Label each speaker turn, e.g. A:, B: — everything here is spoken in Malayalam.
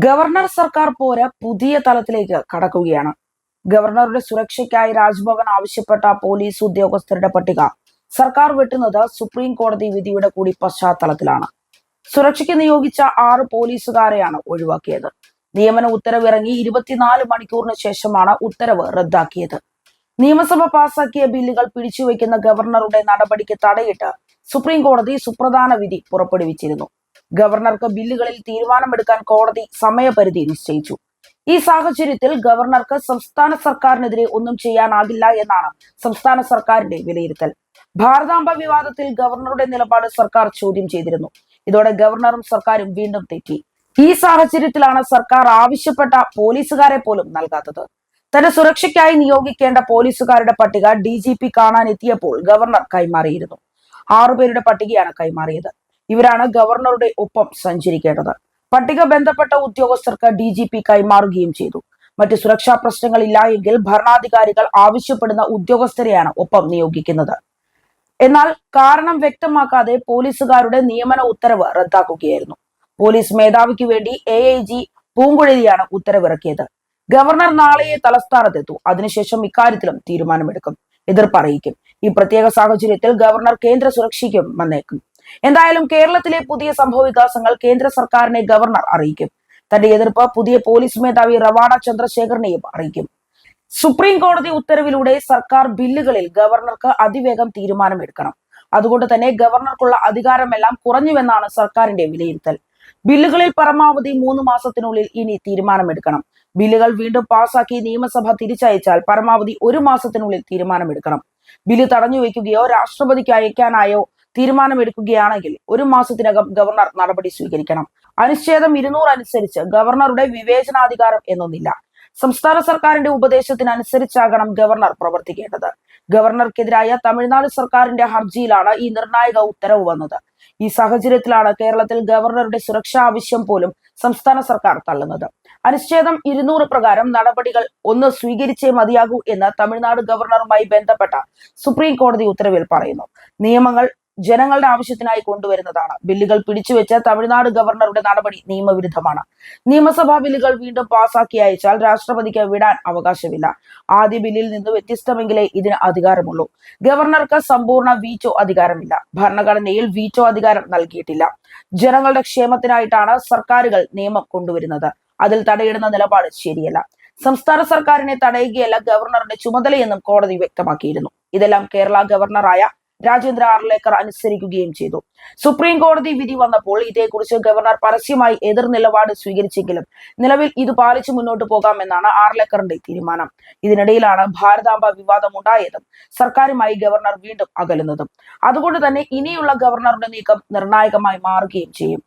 A: ഗവർണർ സർക്കാർ പോര പുതിയ തലത്തിലേക്ക് കടക്കുകയാണ്. ഗവർണറുടെ സുരക്ഷയ്ക്കായി രാജ്ഭവൻ ആവശ്യപ്പെട്ട പോലീസ് ഉദ്യോഗസ്ഥരുടെ പട്ടിക. സർക്കാർ വെട്ടുന്നത് സുപ്രീം കോടതി വിധിയുടെ കൂടി പശ്ചാത്തലത്തിലാണ്. സുരക്ഷയ്ക്ക് നിയോഗിച്ച ആറ് പോലീസുകാരെയാണ് ഒഴിവാക്കിയത്. നിയമന ഉത്തരവ് ഇറങ്ങി ഇരുപത്തിനാല് മണിക്കൂറിന് ശേഷമാണ് ഉത്തരവ് റദ്ദാക്കിയത്. നിയമസഭ പാസാക്കിയ ബില്ലുകൾ പിടിച്ചുവെക്കുന്ന ഗവർണറുടെ നടപടിക്ക് തടയിട്ട് സുപ്രീം കോടതി സുപ്രധാന വിധി പുറപ്പെടുവിച്ചിരുന്നു. ഗവർണർക്ക് ബില്ലുകളിൽ തീരുമാനമെടുക്കാൻ കോടതി സമയപരിധി നിശ്ചയിച്ചു. ഈ സാഹചര്യത്തിൽ ഗവർണർക്ക് സംസ്ഥാന സർക്കാരിനെതിരെ ഒന്നും ചെയ്യാനാകില്ല എന്നാണ് സംസ്ഥാന സർക്കാരിന്റെ വിലയിരുത്തൽ. ഭാരതാംബ വിവാദത്തിൽ ഗവർണറുടെ നിലപാട് സർക്കാർ ചോദ്യം ചെയ്തിരുന്നു. ഇതോടെ ഗവർണറും സർക്കാരും വീണ്ടും തെറ്റി. ഈ സാഹചര്യത്തിലാണ് സർക്കാർ ആവശ്യപ്പെട്ട പോലീസുകാരെ പോലും നൽകാത്തത്. തന്റെ സുരക്ഷയ്ക്കായി നിയോഗിക്കേണ്ട പോലീസുകാരുടെ പട്ടിക ഡി ജി പി കാണാനെത്തിയപ്പോൾ ഗവർണർ കൈമാറിയിരുന്നു. ആറുപേരുടെ പട്ടികയാണ് കൈമാറിയത്. ഇവരാണ് ഗവർണറുടെ ഒപ്പം സഞ്ചരിക്കേണ്ടത്. പട്ടിക ബന്ധപ്പെട്ട ഉദ്യോഗസ്ഥർക്ക് ഡി ജി പി കൈമാറുകയും ചെയ്തു. മറ്റ് സുരക്ഷാ പ്രശ്നങ്ങൾ എങ്കിൽ ഭരണാധികാരികൾ ആവശ്യപ്പെടുന്ന ഉദ്യോഗസ്ഥരെയാണ് ഒപ്പം നിയോഗിക്കുന്നത്. എന്നാൽ കാരണം വ്യക്തമാക്കാതെ പോലീസുകാരുടെ നിയമന ഉത്തരവ് റദ്ദാക്കുകയായിരുന്നു. പോലീസ് മേധാവിക്ക് വേണ്ടി എ ഐ ജി പൂങ്കുഴലിയാണ് ഉത്തരവിറക്കിയത്. ഗവർണർ നാളെയെ തലസ്ഥാനത്തെത്തു. അതിനുശേഷം ഇക്കാര്യത്തിലും തീരുമാനമെടുക്കും. എതിർപ്പറിയിക്കും. ഈ പ്രത്യേക സാഹചര്യത്തിൽ ഗവർണർ കേന്ദ്ര സുരക്ഷയ്ക്കും വന്നേക്കും. എന്തായാലും കേരളത്തിലെ പുതിയ സംഭവ വികാസങ്ങൾ കേന്ദ്ര സർക്കാരിനെ ഗവർണർ അറിയിക്കും. തന്റെ എതിർപ്പ് പുതിയ പോലീസ് മേധാവി റവാഡ ചന്ദ്രശേഖരനെയും അറിയിക്കും. സുപ്രീം കോടതി ഉത്തരവിലൂടെ സർക്കാർ ബില്ലുകളിൽ ഗവർണർക്ക് അതിവേഗം തീരുമാനമെടുക്കണം. അതുകൊണ്ട് തന്നെ ഗവർണർക്കുള്ള അധികാരമെല്ലാം കുറഞ്ഞുവെന്നാണ് സർക്കാരിന്റെ വിലയിരുത്തൽ. ബില്ലുകളിൽ പരമാവധി മൂന്ന് മാസത്തിനുള്ളിൽ ഇനി തീരുമാനമെടുക്കണം. ബില്ലുകൾ വീണ്ടും പാസാക്കി നിയമസഭ തിരിച്ചയച്ചാൽ പരമാവധി ഒരു മാസത്തിനുള്ളിൽ തീരുമാനമെടുക്കണം. ബില്ല് തടഞ്ഞു വയ്ക്കുകയോ രാഷ്ട്രപതിക്ക് അയക്കാനായോ തീരുമാനമെടുക്കുകയാണെങ്കിൽ ഒരു മാസത്തിനകം ഗവർണർ നടപടി സ്വീകരിക്കണം. അനുച്ഛേദം ഇരുന്നൂറ് അനുസരിച്ച് ഗവർണറുടെ വിവേചനാധികാരം എന്നൊന്നില്ല. സംസ്ഥാന സർക്കാരിന്റെ ഉപദേശത്തിനനുസരിച്ചാകണം ഗവർണർ പ്രവർത്തിക്കേണ്ടത്. ഗവർണർക്കെതിരായ തമിഴ്നാട് സർക്കാരിന്റെ ഹർജിയിലാണ് ഈ നിർണായക ഉത്തരവ് വന്നത്. ഈ സാഹചര്യത്തിലാണ് കേരളത്തിൽ ഗവർണറുടെ സുരക്ഷാ ആവശ്യം പോലും സംസ്ഥാന സർക്കാർ തള്ളുന്നത്. അനുച്ഛേദം ഇരുന്നൂറ് പ്രകാരം നടപടികൾ ഒന്ന് സ്വീകരിച്ചേ മതിയാകൂ എന്ന് തമിഴ്നാട് ഗവർണറുമായി ബന്ധപ്പെട്ട സുപ്രീം കോടതി ഉത്തരവിൽ പറയുന്നു. നിയമങ്ങൾ ജനങ്ങളുടെ ആവശ്യത്തിനായി കൊണ്ടുവരുന്നതാണ്. ബില്ലുകൾ പിടിച്ചുവെച്ച തമിഴ്നാട് ഗവർണറുടെ നടപടി നിയമവിരുദ്ധമാണ്. നിയമസഭാ ബില്ലുകൾ വീണ്ടും പാസാക്കി അയച്ചാൽ രാഷ്ട്രപതിക്ക് വിടാൻ അവകാശമില്ല. ആദ്യ ബില്ലിൽ നിന്ന് വ്യത്യസ്തമെങ്കിലേ ഇതിന് അധികാരമുള്ളൂ. ഗവർണർക്ക് സമ്പൂർണ വീറ്റോ അധികാരമില്ല. ഭരണഘടനയിൽ വീറ്റോ അധികാരം നൽകിയിട്ടില്ല. ജനങ്ങളുടെ ക്ഷേമത്തിനായിട്ടാണ് സർക്കാരുകൾ നിയമം കൊണ്ടുവരുന്നത്. അതിൽ തടയിടുന്ന നിലപാട് ശരിയല്ല. സംസ്ഥാന സർക്കാരിനെ തടയുകയല്ല ഗവർണറുടെ ചുമതലയെന്നും കോടതി വ്യക്തമാക്കിയിരുന്നു. ഇതെല്ലാം കേരള ഗവർണറായ രാജേന്ദ്ര ആർലേക്കർ അനുസരിക്കുകയും ചെയ്തു. സുപ്രീം കോടതി വിധി വന്നപ്പോൾ ഇതേക്കുറിച്ച് ഗവർണർ പരസ്യമായി എതിർ നിലപാട് സ്വീകരിച്ചെങ്കിലും നിലവിൽ ഇത് പാലിച്ചു മുന്നോട്ട് പോകാമെന്നാണ് ആർലേക്കറിന്റെ തീരുമാനം. ഇതിനിടയിലാണ് ഭാരതാംബ വിവാദം ഉണ്ടായതും സർക്കാരുമായി ഗവർണർ വീണ്ടും അകലുന്നതും. അതുകൊണ്ട് തന്നെ ഇനിയുള്ള ഗവർണറുടെ നീക്കം നിർണായകമായി മാറുകയും ചെയ്യും.